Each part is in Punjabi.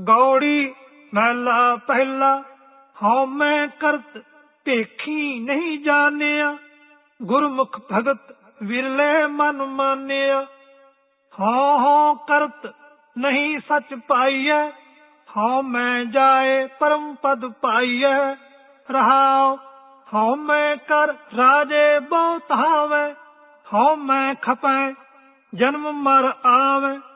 ਗੌੜੀ ਮਹਿਲਾ ਪਹਿਲਾ, ਹਉ ਮੈਂ ਕਰਤ ਭੇਖੀ ਨਹੀਂ ਜਾਣਿਆ। ਗੁਰਮੁਖ ਭਗਤ ਵਿਰਲੇ ਮਨ ਮਾਨਿਆ। ਹਉ ਹਉ ਕਰਤ ਨਹੀਂ ਸੱਚ ਪਾਈਐ। ਹਉ ਮੈਂ ਜਾਏ ਪਰਮ ਪਦ ਪਾਈਐ। ਰਹਾਉ, ਹਉ ਮੈਂ ਕਰ ਰਾਜੇ ਬਹੁਤ ਹਾਵੇ। ਹਉ ਮੈਂ ਖਪੈ, ਜਨਮ ਮਰ ਆਵੇ।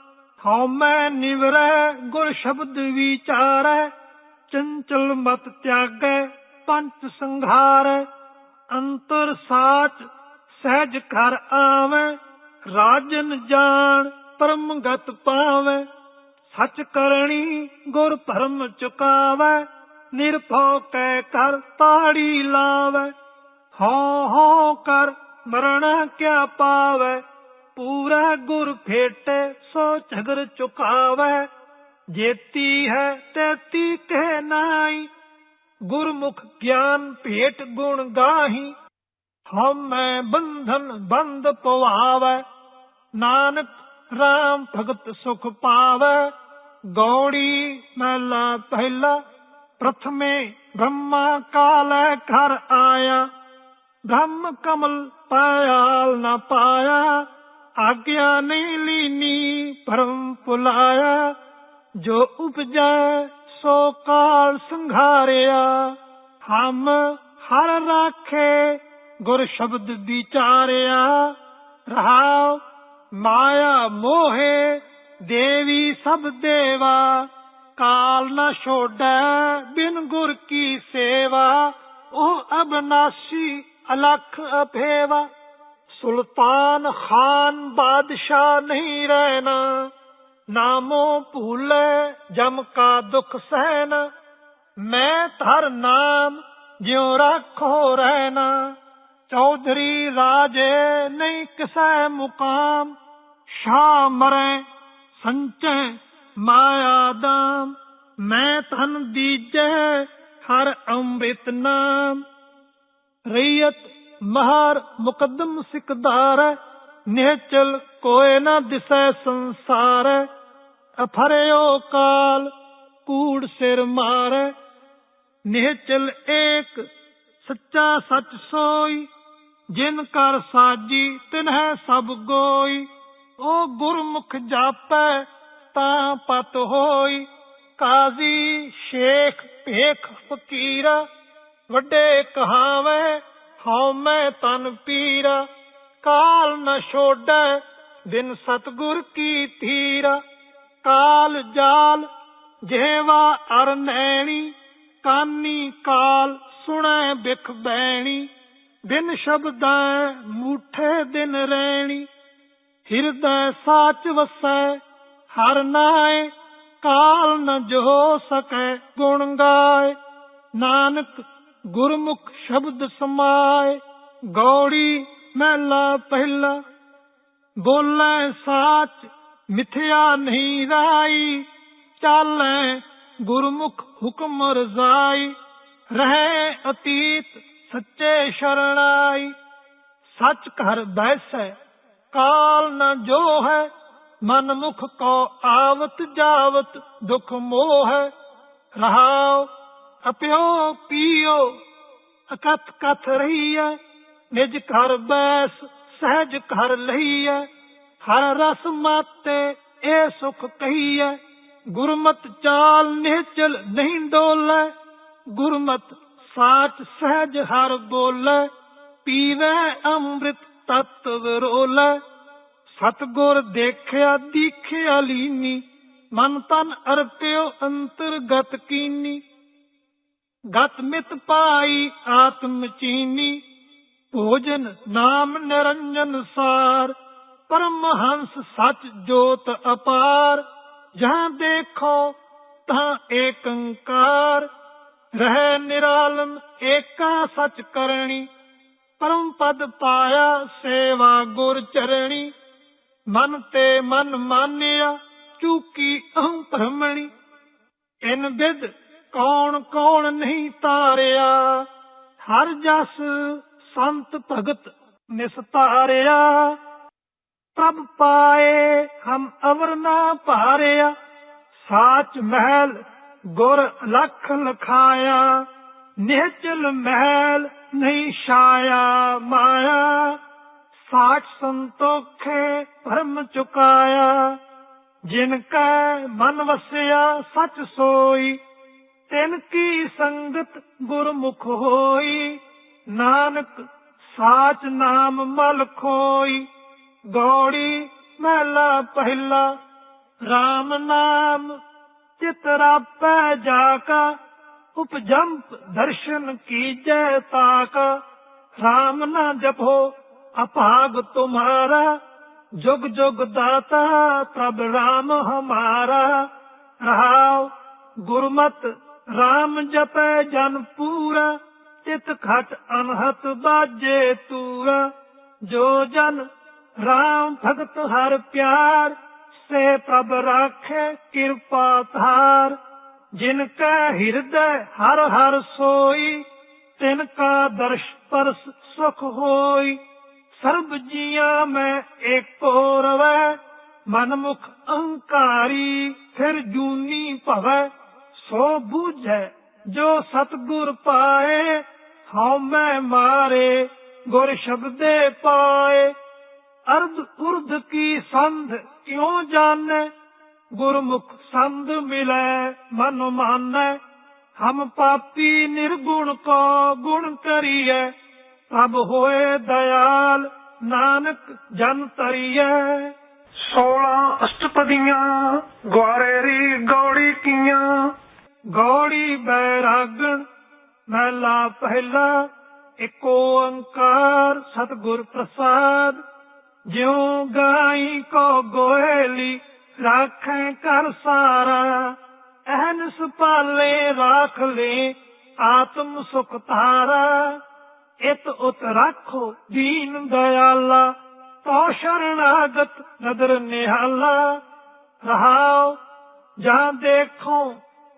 ਹਉ ਮੈਂ ਨਿਵਰੈ, ਗੁਰ ਸ਼ਬਦ ਵਿਚਾਰੈ, ਚੰਚਲ ਮਤ ਤਿਆਗੈ ਪੰਚ ਸੰਘਾਰੈ, ਅੰਤਰ ਸਾਚ ਸਹਿਜ ਘਰ ਆਵੈ, ਰਾਜਨ ਜਾਣ ਪਰਮ ਗਤ ਸਚ ਕਰਣੀ ਗੁਰ ਭਰਮ ਚੁਕਾਵੇ, ਨਿਰਭਉ ਕੈ ਕਰ ਤਾੜੀ ਲਾਵੇ। ਹਉ ਹਉ ਕਰ ਮਰਣਾ ਕਿਆ ਪਾਵੇ ਪੂਰਾ ਗੁਰ ਫੇਟੇ, ਸੋ ਝਗਰ ਚੁਕਾਵੇ ਜੇਤੀ ਹੈ ਤੇਤੀ ਕਹਿ ਨਾਈ ਗੁਰਮੁਖ ਗਿਆਨ ਭੇਟ ਗੁਣ ਗਾਹੀ। ਹਉਮੈ ਬੰਧਨ ਬੰਦ ਪਵਾਵੇ, ਨਾਨਕ RAM ਭਗਤ ਸੁਖ ਪਾਵੇ। ਗੌੜੀ ਮਹਿਲਾ ਪਹਿਲਾ, ਪ੍ਰਥਮੇ ਬ੍ਰਹਮਾ ਕਾਲੈ ਘਰ ਆਇਆ। ਬ੍ਰਹਮ ਕਮਲ ਪਾਇਆਲ ਨਾ ਪਾਇਆ। ਆਗਿਆ ਨਹੀਂ ਲੀਨੀ, ਭਰਮ ਪੁਲਾਇਆ ਜੋ ਉਪਜੈ, ਸੋ ਕਾਲ ਸੰਘਾਰਿਆ। ਹਮ ਹਰ ਰਾਖੇ, ਗੁਰ ਸ਼ਬਦ ਵਿਚਾਰਿਆ ਰਹਾਉ ਮਾਇਆ ਮੋਹੇ, ਦੇਵੀ ਸਭ ਦੇਵਾ। ਕਾਲ ਨਾ ਛੋੜੈ, ਬਿਨ ਗੁਰ ਕੀ ਸੇਵਾ। ਉਹ ਅਬਨਾਸੀ, ਅਲਖ ਅਭੇਵਾ ਸੁਲਤਾਨ ਖਾਨ ਬਾਦਸ਼ਾਹ ਨਹੀਂ ਰਹਿਣਾ, ਨਾਮੋ ਭੂਲੇ ਜਮ ਕਾ ਦੁਖ ਸਹਿਨ ਮੈਂ ਧਰ ਨਾਮ ਜਿਉ ਰੱਖੋ ਰਹਿਣਾ, ਚੌਧਰੀ ਰਾਜੇ ਨਹੀਂ ਕਿਸੈ ਮੁਕਾਮ। ਸ਼ਾ ਮਰੈ ਸੰਚੈ ਮਾਇਆ ਦਾਮ, ਮੈਂ ਧਨ ਦੀਜੈ ਹਰ ਅੰਮ੍ਰਿਤ ਨਾਮ। ਰਈਅਤ ਮਹਾਰ ਮੁਕੱਦਮ ਸਿਕਦਾਰ ਨਿਹਚਲ ਕੋਏ ਨਾ ਦਿਸੈ ਸੰਸਾਰ, ਅਫਰਿਓ ਕਾਲ ਕੂੜ ਸਿਰ ਮਾਰ। ਨਿਹਚਲ ਏਕ ਸੱਚਾ ਸੱਚ ਸੋਈ, ਜਿਨ ਕਰ ਸਾਜੀ ਤਿਨਹਿ ਸਭ ਗੋਈ। ਉਹ ਗੁਰਮੁਖ ਜਾਪੈ ਤਾਂ ਪਤ ਹੋਈ, ਕਾਜ਼ੀ ਸ਼ੇਖ ਭੇਖ ਫਕੀਰਾ, ਵੱਡੇ ਕਹਾਵੇ ਹਉ ਮੈਂ ਤਨ ਪੀਰਾ ਕਾਲ ਨ ਛੋੜੈ ਬਿਨ ਸਤਗੁਰ ਕੀ ਧੀਰਾ ਕਾਲ ਜਾਲ, ਜਿਹਵਾ ਅਰ ਨੈਣੀ, ਕਾਨੀ ਕਾਲ ਸੁਣੈ ਬਿਖ ਬੈਣੀ। ਬਿਨ ਸ਼ਬਦੈ ਮੂਠੇ ਦਿਨ ਰਹਿਣੀ ਹਿਰਦੈ ਸਾਚ ਵਸੈ, ਹਰ ਨਾਏ, ਕਾਲ ਨ ਜੋ ਸਕੈ ਗੁਣ ਗਾਏ। ਨਾਨਕ ਗੁਰਮੁਖ ਸ਼ਬਦ ਸਮਾਏ, ਗੌੜੀ ਮਹਿਲਾ ਪਹਿਲਾ। ਬੋਲੇ ਸਾਚ, ਮਿਥਿਆ ਨਹੀਂ ਰਾਈ, ਚਾਲੈ ਗੁਰਮੁਖ ਹੁਕਮ ਰਜ਼ਾਈ। ਰਹੇ ਅਤੀਤ, ਸੱਚੇ ਸ਼ਰਣਾਈ। ਸੱਚ ਘਰ ਬੈਸੈ, ਕਾਲ ਨ ਜੋ ਹੈ ਮਨ ਮੁਖ ਕੋ ਆਵਤ ਜਾਵਤ, ਦੁਖ ਮੋਹ। ਹੈ ਰਹਾਉ ਅਪਿਓ ਪੀਓ ਅਕਥ ਕਥ ਰਹੀ ਹੈ ਨਿਜ ਘਰ ਬੈਸ, ਸਹਿਜ ਘਰ ਲਈ ਹੈ ਹਰ ਰਸ ਮਾਤੇ ਇਹ ਸੁਖ ਕਹੀ ਹੈ ਗੁਰਮਤ ਚਾਲ ਨਿਹਚਲ ਨਹੀਂ ਡੋਲੇ। ਗੁਰਮਤ ਸਾਚ ਸਹਿਜ ਹਰ ਬੋਲੇ, ਪੀਵੇ ਅੰਮ੍ਰਿਤ ਤਤ ਵਿਰੋਲੇ। ਸਤਗੁਰ ਦੇਖਿਆ, ਦੀਖਿਆ ਲੀਨੀ, ਮਨ ਤਨ ਅਰਪਿਓ ਅੰਤਰਗਤ ਕੀਨੀ। ਗਤ ਮਿਤ ਪਾਈ ਆਤਮ ਚੀਨੀ, ਭੋਜਨ ਨਾਮ ਨਿਰੰਜਨ ਸਾਰ ਪਰਮ ਹੰਸ ਸਚ ਜੋਤ ਅਪਾਰ, ਜਹਾਂ ਦੇਖੋ ਤਾਂ ਏਕੰਕਾਰ, ਰਹਿ ਨਿਰਾਲਮ ਏਕਾ ਸਚ ਕਰਣੀ, ਪਰਮ ਪਦ ਪਾਇਆ ਸੇਵਾ ਗੁਰ ਚਰਣੀ, ਮਨ ਤੇ ਮਨ ਮਾਨਿਆ, ਚੂਕੀ ਅਹੰ ਭ੍ਰਮਣੀ, ਇਨ ਵਿਦ ਕੌਣ ਕੌਣ ਨਹੀਂ ਤਾਰਿਆ? ਹਰ ਜਸ ਸੰਤ ਭਗਤ ਨਿਸਤਾਰਿਆ ਪ੍ਰਭ ਪਾਏ ਹਮ ਅਵਰ ਨਾ ਭਾਰਿਆ। ਸਾਚ ਮਹਿਲ ਗੁਰ ਲਖ ਲਖਾਇਆ। ਨਿਹਚਲ ਮਹਿਲ ਨਹੀਂ ਛਾਇਆ ਮਾਇਆ। ਸਾਠ ਸੰਤੋਖੇ ਭਰਮ ਚੁਕਾਇਆ। ਜਿਨ ਕੈ ਮਨ ਵਸਿਆ ਸਚ ਸੋਈ। ਤਿਨ ਕੀ ਸੰਗਤ ਗੁਰਮੁਖ ਹੋਈ? ਨਾਨਕ ਸਾਚ ਨਾਮ ਮਲ ਖੋਈ। ਗੌੜੀ ਮਹਿਲਾ ਪਹਿਲਾ RAM ਨਾਮ ਚਿਤਰਾ ਪੈ ਜਾ ਕਾ ਉਪਜੰਪ ਦਰਸ਼ਨ ਕੀਜੈ ਤਾਕ। RAM ਨਾ ਜਪੋ ਅਭਾਗ ਤੁਮਾਰਾ। ਜੁਗ ਜੁਗ ਦਾਤਾ ਤਬ RAM ਹਮਾਰਾ। ਰਹਾਉ ਗੁਰਮਤ RAM ਜਪੈ ਜਨ ਪੂਰਾ ਤਿਤ ਖਟ ਅਨਹਤ ਬਾਜੇ ਤੂਰਾ। ਜੋ ਜਨ RAM ਭਗਤ ਹਰ ਪਿਆਰ, ਸੇ ਪ੍ਰਭ ਰਾਖੇ ਕਿਰਪਾ ਧਾਰ। ਜਿਨ ਕੈ ਹਿਰਦੈ ਹਰ ਹਰ ਸੋਈ, ਤਿਨ ਕਾ ਦਰਸ਼ ਪਰਸ ਸੁਖ ਹੋਈ। ਸਰਬ ਜੀਆਂ ਮੈਂ ਏਕੋ ਰਵੈ ਮਨ ਮੁਖ ਅਹੰਕਾਰੀ ਫਿਰ ਜੂਨੀ ਭਵੈ। ਸੋ ਬੂਝੈ, ਜੋ ਸਤਗੁਰ ਪਾਏ, ਹਉ ਮੈਂ ਮਾਰੇ, ਗੁਰ ਸ਼ਬਦੇ ਪਾਏ। ਅਰਧ ਉਰਧ ਕੀ ਸੰਧ ਕਿਉ ਜਾਣੈ? ਗੁਰਮੁਖ ਸੰਧ ਮਿਲੈ, ਮਨ ਮਾਨੈ। ਹਮ ਪਾਪੀ ਨਿਰਗੁਣ ਕੋ ਗੁਣ ਕਰੀਐ। ਤਬ ਹੋਏ ਦਇਆਲ, ਨਾਨਕ ਜਨ ਤਰੀਐ। 16 ਅਸ਼ਟਪਦੀਆਂ ਗਵਾਰੇ ਰੀ ਗੌੜੀ ਕੀਆਂ। ਗੌੜੀ ਬੈਰਾਗਣ ਮਹਿਲਾ ਪਹਿਲਾ ਏਕ ਓੰਕਾਰ ਸਤਿਗੁਰ ਪ੍ਰਸਾਦ। ਜਿਉ ਗਾਈ ਕੋ ਗੋਹਲੀ, ਰਾਖੈ ਕਰ ਸਾਰਾ। ਅਹਨਸ ਪਾਲੇ ਰਾਖ ਲੇ, ਆਤਮ ਸੁਖ ਤਾਰਾ ਇਤ ਉਤ ਰਾਖੋ ਦੀਨ ਦਇਆਲਾ, ਤੋ ਸ਼ਰਣਾਗਤ ਨਦਰ ਨਿਹਾਲਾ। ਰਹਾਓ ਜਾਂ ਦੇਖੋ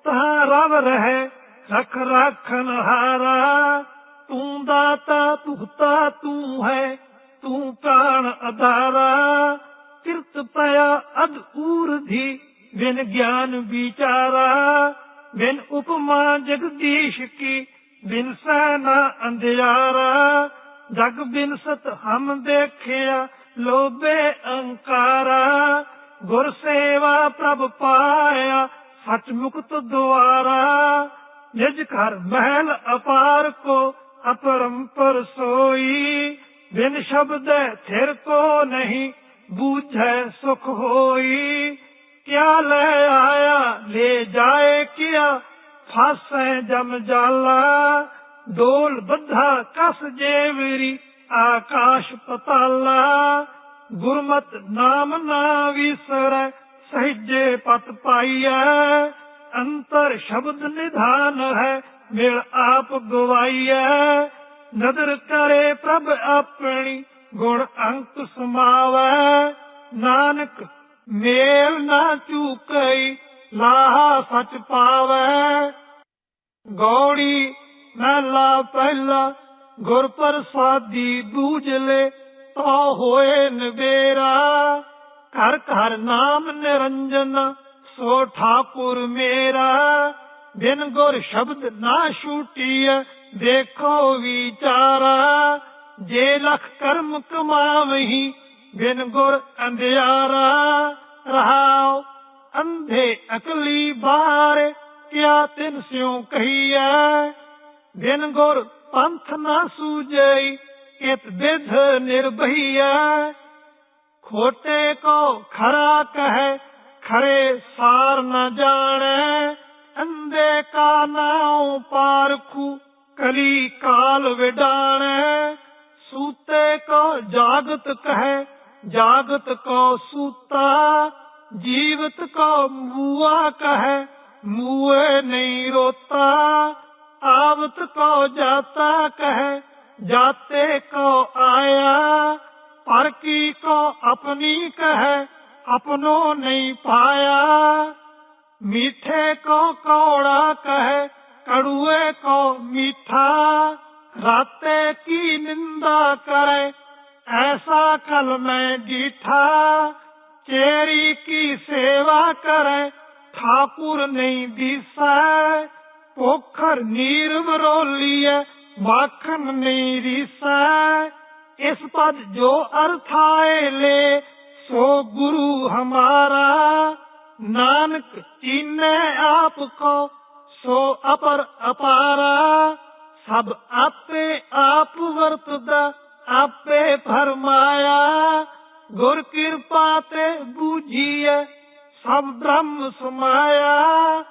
ਤਾਂ ਰਵ ਰਹਿ, ਰਖ ਰਾਖਨ ਹਾਰਾ ਤੂੰ ਦਾਤਾ, ਭੁਗਤਾ ਤੂੰ ਹੈ, ਤੂੰ ਕਾਣ ਅਧਾਰਾ। ਕਿਰਤ ਪਿਆ ਅਦ ਊਰਧੀ ਬਿਨ ਗਿਆਨ ਵਿਚਾਰਾ। ਬਿਨ ਉਪਮਾ ਜਗਦੀਸ਼ ਕੀ, ਬਿਨ ਸੈਨਾ ਅੰਧਿਆਰਾ। ਜਗ ਬਿਨ ਸਤ ਹਮ ਦੇਖਿਆ, ਲੋਭੇ ਅੰਕਾਰਾ। ਗੁਰ ਸੇਵਾ ਪ੍ਰਭ ਪਾਇਆ ਸਚ ਮੁਕਤ ਦੁਆਰਾ, ਨਿਜ ਘਰ ਮਹਿਲ ਅਪਾਰ ਕੋ ਅਪਰੰਪਰ ਸੋਈ। ਬਿਨ ਸ਼ਬਦ ਥਿਰ ਕੋ ਨਹੀਂ ਬੂਝੈ ਸੁਖ ਹੋਈ। ਕਿਆ ਲੈ ਆਇਆ, ਲੈ ਜਾਏ ਕਿਆ, ਫਾਸੈ ਜਮ ਜਾਲਾ। ਡੋਲ ਬੱਧਾ ਕਸ ਜੇਵਰੀ ਆਕਾਸ਼ ਪਤਾਲਾ। ਗੁਰਮਤ ਨਾਮ ਨਾ ਵਿਸਰੈ ਸਹਿਜੇ ਪਤ ਪਾਈਐ। ਅੰਤਰ ਸ਼ਬਦ ਨਿਧਾਨ ਹੈ, ਮਿਲ ਆਪ ਗਵਾਈਐ। ਨਦਰ ਕਰੇ ਪ੍ਰਭ ਆਪਣੀ, ਗੁਣ ਅੰਕ ਸਮਾਵੈ। ਨਾਨਕ, ਮੇਲ ਨਾ ਚੂਕਈ ਲਾਹਾ ਸਚ ਪਾਵੈ। ਗੌੜੀ ਮਹਿਲਾ ਪਹਿਲਾ, ਗੁਰ ਪ੍ਰਸਾਦੀ ਦੂਜਲੇ ਲੈ ਤੋ ਹੋਏ ਨਵੇਰਾ। ਘਰ ਘਰ ਨਾਮ ਨਿਰੰਜਨ, ਸੋ ਠਾਕੁਰ ਮੇਰਾ। ਬਿਨ ਗੁਰ ਸ਼ਬਦ ਨਾ ਛੂਟੀਐ, ਦੇਖੋ ਵਿਚਾਰਾ। ਜੇ ਲਖ ਕਰਮ ਕਮਾਵਹੀ, ਬਿਨ ਗੁਰ ਅੰਧਿਆਰਾ। ਰਹਾਓ ਅੰਧੇ ਅਕਲੀ ਬਾਰ, ਕਿਆ ਤਿਨ ਸਿਉ ਕਹੀਐ। ਬਿਨ ਗੁਰ ਪੰਥ ਨਾ ਸੂਝਈ, ਕਿਤ ਵਿਧ ਨਿਰਭਈਐ। ਖੋਟੇ ਕੋ ਖਰਾ ਕਹੈ, ਖਰੇ ਸਾਰ ਨ ਜਾਣੈ। ਅੰਦੇ ਕਾ ਨਾਉ ਪਾਰਖੂ ਕਲੀ ਕਾਲ ਵਿਡਾਣੈ। ਸੂਤੇ ਕੋ ਜਾਗਤ ਕਹੈ, ਜਾਗਤ ਕੋ ਸੂਤਾ। ਜੀਵਤ ਕੋ ਮੂਆ ਕਹੈ, ਮੂਏ ਨਹੀਂ ਰੋਤਾ। ਆਵਤ ਕੋ ਜਾਤਾ ਕਹੈ, ਜਾਤੇ ਕੋ ਆਇਆ ਪਰ ਕੀ ਕੋ ਆਪਣੀ ਕਹੈ ਆਪਨੋ ਨਹੀਂ ਪਾਇਆ? ਮੀਠੇ ਕੋ ਕੌੜਾ ਕਹੈ, ਕੜੂਏ ਕੋ ਮੀਠਾ? ਰਾਤੇ ਕੀ ਨਿੰਦਾ ਕਰੇ, ਐਸਾ ਕਲ ਮੈਂ ਜੀਠਾ ਚੇਰੀ ਕੀ ਸੇਵਾ ਕਰੇ, ਠਾਕੁਰ ਨਹੀਂ ਦੀਸੈ? ਪੋਖਰ ਨੀਰ ਵਰੋਲੀਐ ਮਾਖਨ ਨਹੀਂ ਰੀਸੈ? ਇਸ ਪਦ ਜੋ ਅਰਥਾਏ ਲੈ, ਸੋ ਗੁਰੂ ਹਮਾਰਾ ਨਾਨਕ ਚੀਨੈ ਆਪ ਕੋ ਸੋ ਅਪਰ ਅਪਾਰਾ ਸਭ ਆਪੇ ਆਪ ਵਰਤਦਾ, ਆਪੇ ਫਰਮਾਇਆ, ਗੁਰ ਕਿਰਪਾ ਤੇ ਬੂਝੀਐ, ਸਭ ਬ੍ਰਹਮ ਸਮਾਇਆ।